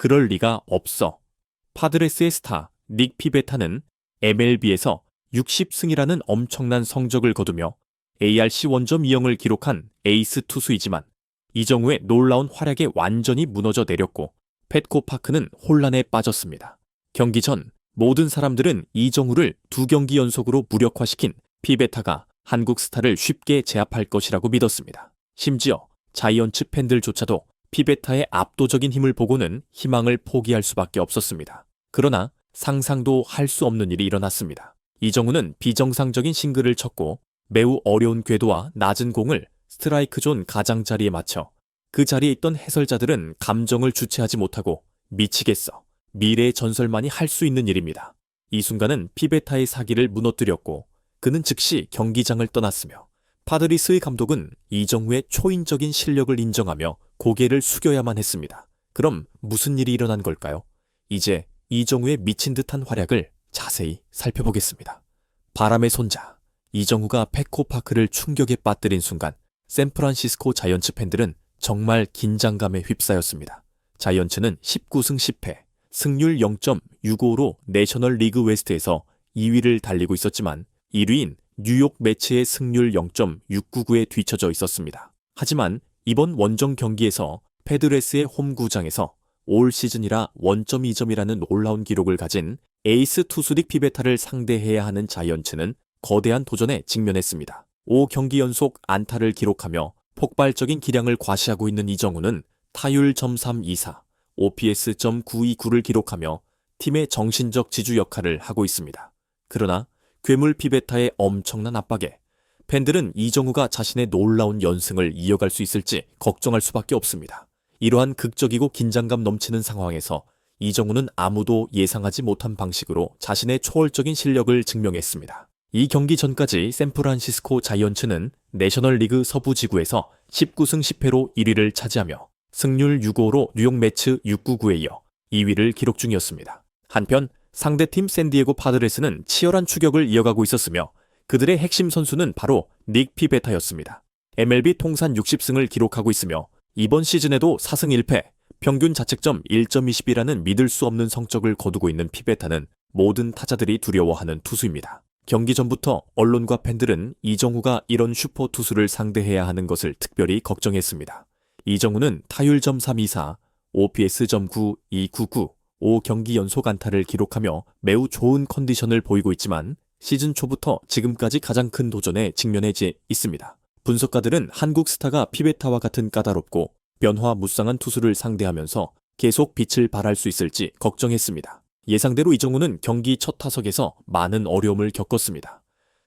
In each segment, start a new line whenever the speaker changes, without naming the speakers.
그럴 리가 없어. 파드레스의 스타 닉 피베타는 MLB에서 60승이라는 엄청난 성적을 거두며 ARC 원점 2형을 기록한 에이스 투수이지만 이정우의 놀라운 활약에 완전히 무너져 내렸고 펫코 파크는 혼란에 빠졌습니다. 경기 전 모든 사람들은 이정우를 두 경기 연속으로 무력화시킨 피베타가 한국 스타를 쉽게 제압할 것이라고 믿었습니다. 심지어 자이언츠 팬들조차도 피베타의 압도적인 힘을 보고는 희망을 포기할 수밖에 없었습니다. 그러나 상상도 할 수 없는 일이 일어났습니다. 이정우는 비정상적인 싱글을 쳤고 매우 어려운 궤도와 낮은 공을 스트라이크 존 가장자리에 맞춰 그 자리에 있던 해설자들은 감정을 주체하지 못하고 미치겠어. 미래의 전설만이 할 수 있는 일입니다. 이 순간은 피베타의 사기를 무너뜨렸고 그는 즉시 경기장을 떠났으며 파드리스의 감독은 이정우의 초인적인 실력을 인정하며 고개를 숙여야만 했습니다. 그럼 무슨 일이 일어난 걸까요? 이제 이정우의 미친 듯한 활약을 자세히 살펴보겠습니다. 바람의 손자 이정우가 페코파크를 충격에 빠뜨린 순간 샌프란시스코 자이언츠 팬들은 정말 긴장감에 휩싸였습니다. 자이언츠는 19승 10패, 승률 0.65로 내셔널 리그 웨스트에서 2위를 달리고 있었지만 1위인 뉴욕 매치의 승률 0.699에 뒤처져 있었습니다. 하지만 이번 원정 경기에서 패드레스의 홈구장에서 올 시즌이라 원점 2점이라는 놀라운 기록을 가진 에이스 투수딕 피베타를 상대해야 하는 자이언츠는 거대한 도전에 직면했습니다. 5경기 연속 안타를 기록하며 폭발적인 기량을 과시하고 있는 이정우는 타율 .324, OPS.929를 기록하며 팀의 정신적 지주 역할을 하고 있습니다. 그러나 괴물 피베타의 엄청난 압박에 팬들은 이정우가 자신의 놀라운 연승을 이어갈 수 있을지 걱정할 수밖에 없습니다. 이러한 극적이고 긴장감 넘치는 상황에서 이정우는 아무도 예상하지 못한 방식으로 자신의 초월적인 실력을 증명했습니다. 이 경기 전까지 샌프란시스코 자이언츠는 내셔널 리그 서부 지구에서 19승 10패로 1위를 차지하며 승률 6호로 뉴욕 매츠 699에 이어 2위를 기록 중이었습니다. 한편 상대팀 샌디에고 파드레스는 치열한 추격을 이어가고 있었으며 그들의 핵심 선수는 바로 닉 피베타였습니다. MLB 통산 60승을 기록하고 있으며 이번 시즌에도 4승 1패, 평균 자책점 1.20이라는 믿을 수 없는 성적을 거두고 있는 피베타는 모든 타자들이 두려워하는 투수입니다. 경기 전부터 언론과 팬들은 이정우가 이런 슈퍼 투수를 상대해야 하는 것을 특별히 걱정했습니다. 이정우는 타율점 324, OPS점 9299, 5경기 연속 안타를 기록하며 매우 좋은 컨디션을 보이고 있지만 시즌 초부터 지금까지 가장 큰 도전에 직면해 있습니다. 분석가들은 한국 스타가 피베타와 같은 까다롭고 변화 무쌍한 투수를 상대하면서 계속 빛을 발할 수 있을지 걱정했습니다. 예상대로 이정우는 경기 첫 타석에서 많은 어려움을 겪었습니다.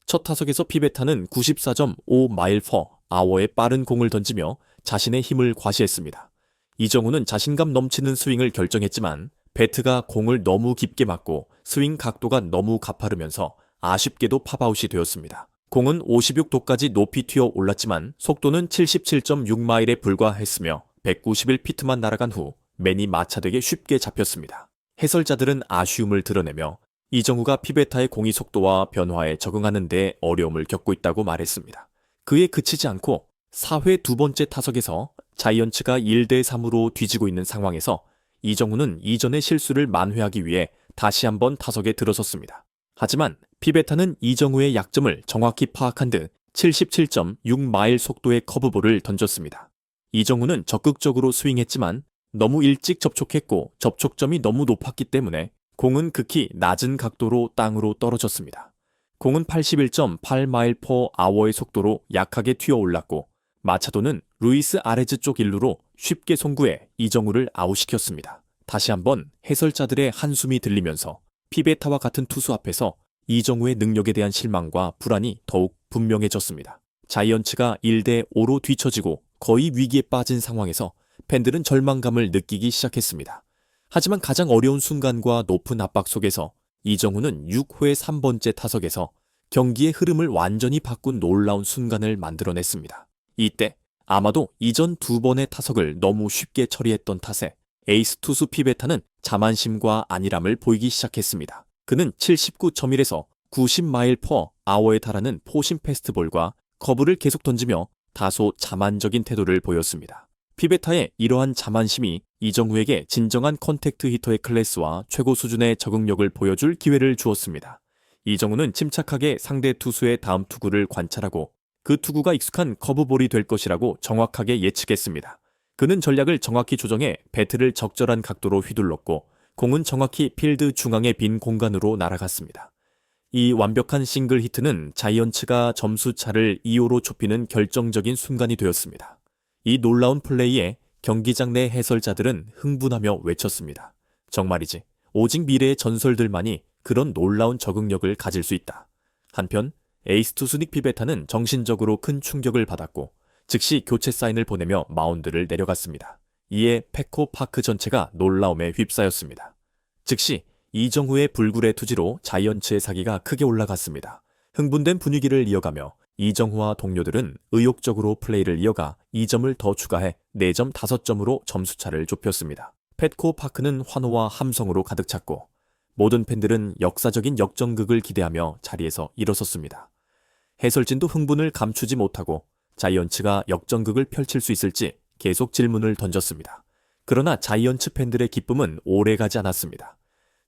첫 타석에서 피베타는 94.5 마일 퍼 아워의 빠른 공을 던지며 자신의 힘을 과시했습니다. 이정우는 자신감 넘치는 스윙을 결정했지만 배트가 공을 너무 깊게 맞고 스윙 각도가 너무 가파르면서 아쉽게도 팝아웃이 되었습니다. 공은 56도까지 높이 튀어 올랐지만 속도는 77.6마일에 불과했으며 191피트만 날아간 후 맨이 마차되게 쉽게 잡혔습니다. 해설자들은 아쉬움을 드러내며 이정우가 피베타의 공이 속도와 변화에 적응하는 데 어려움을 겪고 있다고 말했습니다. 그에 그치지 않고 4회 두 번째 타석에서 자이언츠가 1대 3으로 뒤지고 있는 상황에서 이정우는 이전의 실수를 만회하기 위해 다시 한번 타석에 들어섰습니다. 하지만 피베타는 이정우의 약점을 정확히 파악한 듯 77.6마일 속도의 커브볼을 던졌습니다. 이정우는 적극적으로 스윙했지만 너무 일찍 접촉했고 접촉점이 너무 높았기 때문에 공은 극히 낮은 각도로 땅으로 떨어졌습니다. 공은 81.8마일 퍼 아워의 속도로 약하게 튀어 올랐고 마차도는 루이스 아레즈 쪽 일루로 쉽게 송구해 이정우를 아웃시켰습니다. 다시 한번 해설자들의 한숨이 들리면서 피베타와 같은 투수 앞에서 이정우의 능력에 대한 실망과 불안이 더욱 분명해졌습니다. 자이언츠가 1대 5로 뒤처지고 거의 위기에 빠진 상황에서 팬들은 절망감을 느끼기 시작했습니다. 하지만 가장 어려운 순간과 높은 압박 속에서 이정우는 6회 3번째 타석에서 경기의 흐름을 완전히 바꾼 놀라운 순간을 만들어냈습니다. 이때 아마도 이전 두 번의 타석을 너무 쉽게 처리했던 탓에 에이스 투수 피베타는 자만심과 안일함을 보이기 시작했습니다. 그는 79.1에서 90마일 퍼 아워에 달하는 포심 페스트볼과 커브를 계속 던지며 다소 자만적인 태도를 보였습니다. 피베타의 이러한 자만심이 이정후에게 진정한 컨택트 히터의 클래스와 최고 수준의 적응력을 보여줄 기회를 주었습니다. 이정후는 침착하게 상대 투수의 다음 투구를 관찰하고 그 투구가 익숙한 커브볼이 될 것이라고 정확하게 예측했습니다. 그는 전략을 정확히 조정해 배트를 적절한 각도로 휘둘렀고 공은 정확히 필드 중앙의 빈 공간으로 날아갔습니다. 이 완벽한 싱글 히트는 자이언츠가 점수 차를 2호로 좁히는 결정적인 순간이 되었습니다. 이 놀라운 플레이에 경기장 내 해설자들은 흥분하며 외쳤습니다. 정말이지. 오직 미래의 전설들만이 그런 놀라운 적응력을 가질 수 있다. 한편 에이스 투 수 닉 피베타는 정신적으로 큰 충격을 받았고 즉시 교체 사인을 보내며 마운드를 내려갔습니다. 이에 페코 파크 전체가 놀라움에 휩싸였습니다. 즉시 이정후의 불굴의 투지로 자이언츠의 사기가 크게 올라갔습니다. 흥분된 분위기를 이어가며 이정후와 동료들은 의욕적으로 플레이를 이어가 2점을 더 추가해 4점 5점으로 점수차를 좁혔습니다. 펫코 파크는 환호와 함성으로 가득 찼고 모든 팬들은 역사적인 역전극을 기대하며 자리에서 일어섰습니다. 해설진도 흥분을 감추지 못하고 자이언츠가 역전극을 펼칠 수 있을지 계속 질문을 던졌습니다. 그러나 자이언츠 팬들의 기쁨은 오래 가지 않았습니다.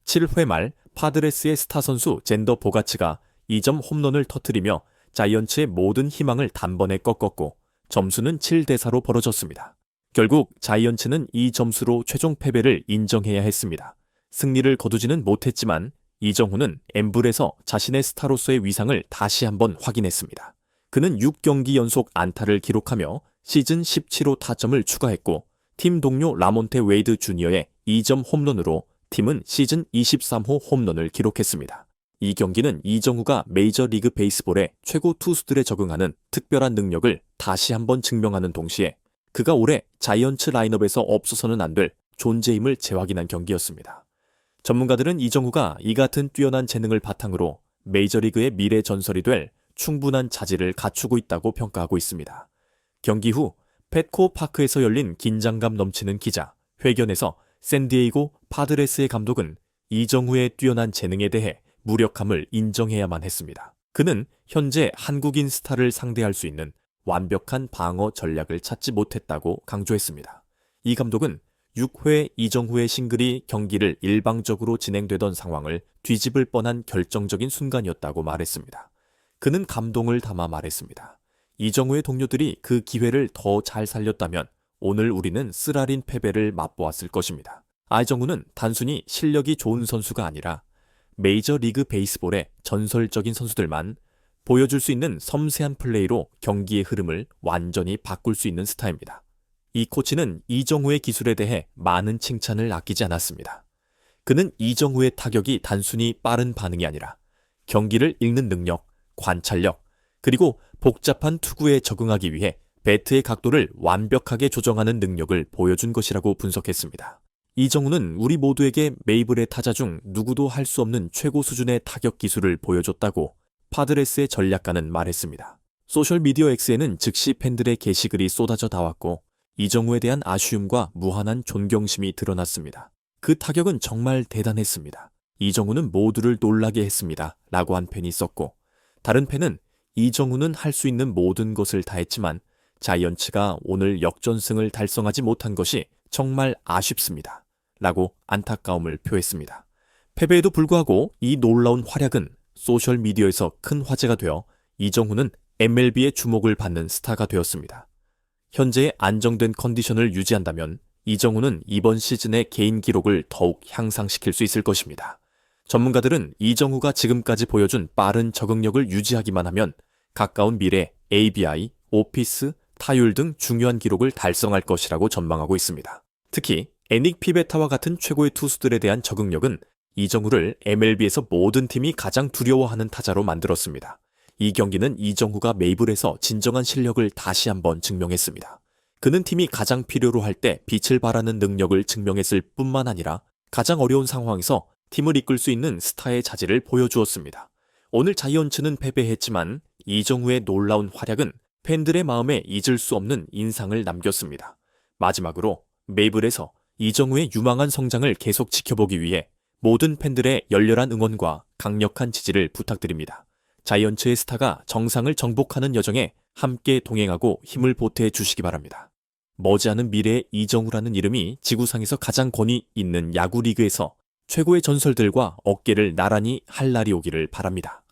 7회 말 파드레스의 스타 선수 젠더 보가츠가 2점 홈런을 터뜨리며 자이언츠의 모든 희망을 단번에 꺾었고 점수는 7대 4로 벌어졌습니다. 결국 자이언츠는 이 점수로 최종 패배를 인정해야 했습니다. 승리를 거두지는 못했지만 이정후는 엠블에서 자신의 스타로서의 위상을 다시 한번 확인했습니다. 그는 6경기 연속 안타를 기록하며 시즌 17호 타점을 추가했고 팀 동료 라몬테 웨이드 주니어의 2점 홈런으로 팀은 시즌 23호 홈런을 기록했습니다. 이 경기는 이정후가 메이저 리그 베이스볼의 최고 투수들에 적응하는 특별한 능력을 다시 한번 증명하는 동시에 그가 올해 자이언츠 라인업에서 없어서는 안 될 존재임을 재확인한 경기였습니다. 전문가들은 이정후가 이 같은 뛰어난 재능을 바탕으로 메이저리그의 미래 전설이 될 충분한 자질을 갖추고 있다고 평가하고 있습니다. 경기 후 펫코 파크에서 열린 긴장감 넘치는 기자 회견에서 샌디에이고 파드레스의 감독은 이정후의 뛰어난 재능에 대해 무력함을 인정해야만 했습니다. 그는 현재 한국인 스타를 상대할 수 있는 완벽한 방어 전략을 찾지 못했다고 강조했습니다. 이 감독은 6회 이정후의 싱글이 경기를 일방적으로 진행되던 상황을 뒤집을 뻔한 결정적인 순간이었다고 말했습니다. 그는 감동을 담아 말했습니다. 이정후의 동료들이 그 기회를 더 잘 살렸다면 오늘 우리는 쓰라린 패배를 맛보았을 것입니다. 아이정후는 단순히 실력이 좋은 선수가 아니라 메이저 리그 베이스볼의 전설적인 선수들만 보여줄 수 있는 섬세한 플레이로 경기의 흐름을 완전히 바꿀 수 있는 스타입니다. 이 코치는 이정후의 기술에 대해 많은 칭찬을 아끼지 않았습니다. 그는 이정후의 타격이 단순히 빠른 반응이 아니라 경기를 읽는 능력, 관찰력, 그리고 복잡한 투구에 적응하기 위해 배트의 각도를 완벽하게 조정하는 능력을 보여준 것이라고 분석했습니다. 이정우는 우리 모두에게 메이블의 타자 중 누구도 할 수 없는 최고 수준의 타격 기술을 보여줬다고 파드레스의 전략가는 말했습니다. 소셜미디어 X에는 즉시 팬들의 게시글이 쏟아져 나왔고 이정우에 대한 아쉬움과 무한한 존경심이 드러났습니다. 그 타격은 정말 대단했습니다. 이정우는 모두를 놀라게 했습니다. 라고 한 팬이 있었고 다른 팬은 이정우는 할 수 있는 모든 것을 다 했지만 자이언츠가 오늘 역전승을 달성하지 못한 것이 정말 아쉽습니다. 라고 안타까움을 표했습니다. 패배에도 불구하고 이 놀라운 활약은 소셜미디어에서 큰 화제가 되어 이정후는 MLB의 주목을 받는 스타가 되었습니다. 현재의 안정된 컨디션을 유지한다면 이정후는 이번 시즌의 개인 기록을 더욱 향상시킬 수 있을 것입니다. 전문가들은 이정후가 지금까지 보여준 빠른 적응력을 유지하기만 하면 가까운 미래 ABI, 오피스, 타율 등 중요한 기록을 달성할 것이라고 전망하고 있습니다. 특히 애닉 피베타와 같은 최고의 투수들에 대한 적응력은 이정후를 MLB에서 모든 팀이 가장 두려워하는 타자로 만들었습니다. 이 경기는 이정후가 메이블에서 진정한 실력을 다시 한번 증명했습니다. 그는 팀이 가장 필요로 할 때 빛을 발하는 능력을 증명했을 뿐만 아니라 가장 어려운 상황에서 팀을 이끌 수 있는 스타의 자질을 보여주었습니다. 오늘 자이언츠는 패배했지만 이정후의 놀라운 활약은 팬들의 마음에 잊을 수 없는 인상을 남겼습니다. 마지막으로 메이블에서 이정후의 유망한 성장을 계속 지켜보기 위해 모든 팬들의 열렬한 응원과 강력한 지지를 부탁드립니다. 자이언츠의 스타가 정상을 정복하는 여정에 함께 동행하고 힘을 보태 주시기 바랍니다. 머지않은 미래의 이정우라는 이름이 지구상에서 가장 권위 있는 야구 리그에서 최고의 전설들과 어깨를 나란히 할 날이 오기를 바랍니다.